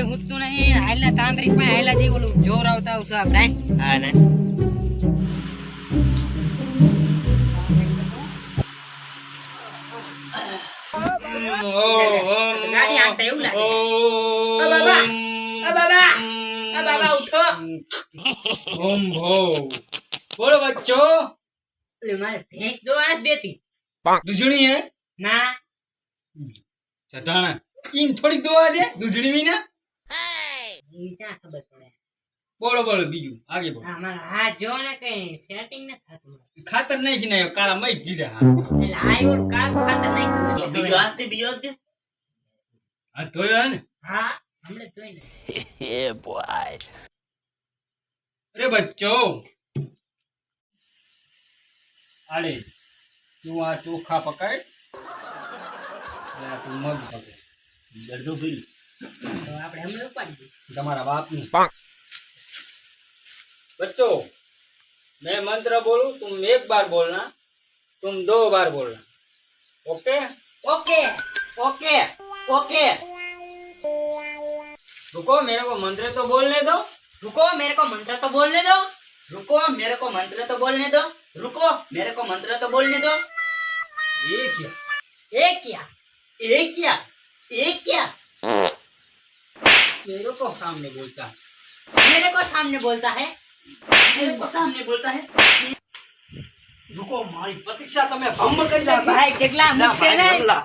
કોઈ હુંતું નહીં હાલના તાંત્રિકમાં હાલા જે ઓલું જોર આવતા આવશે આપણે હા ને. ગાડી હાંકતા એવું લાગે. ઓ બાબા ઓ બાબા ઓ બાબા ઉઠો. ઓમ ભો બોલો બચ્ચો. ઓલી મારે ભેંસ દોવા નથી દેતી. દૂધણી હે? ના. જતાણા ઈન થોડીક દોવા દે દૂધણી વિના. ઈ ક્યાં ખબર પડે બોલો બોલો બીજું આગે બોલો આ મારા હાથ જો ને કઈ સેટિંગ નથી થતું ખાતર નહીં નાખ્યો કાળા મય દીધા એટલે આ એવું કામ ખાતર નહીં તો બીજો હાથ દે બીજો હાથ દે આ ધોયો હે ને હા હમણાં જોઈ ને અરે બચ્ચો આલે તું આ ચોખા પકાય અને આ તું મગ પકે દરદો ભીલ તો આપણે હમણાં ઉપાડી દઈએ તમારા બાપની बच्चों मैं मंत्र बोलूं तुम एक बार बोलना तुम दो बार बोलना ओके ઓકે ઓકે ઓકે रुको मेरे को मंत्र तो बोलने दो रुको मेरे को मंत्र तो बोलने दो रुको मेरे को मंत्र तो बोलने दो रुको मेरे को मंत्र तो बोलने दो ये क्या ये क्या एक क्या एक क्या मेरे को सामने बोलता है मेरे को सामने बोलता है मेरे को सामने बोलता है रुको मारी प्रतीक्षा તમે ભંગ કરી ભાઈ જેટલા લા, મુખ છે ભાઈ ને ગમલા.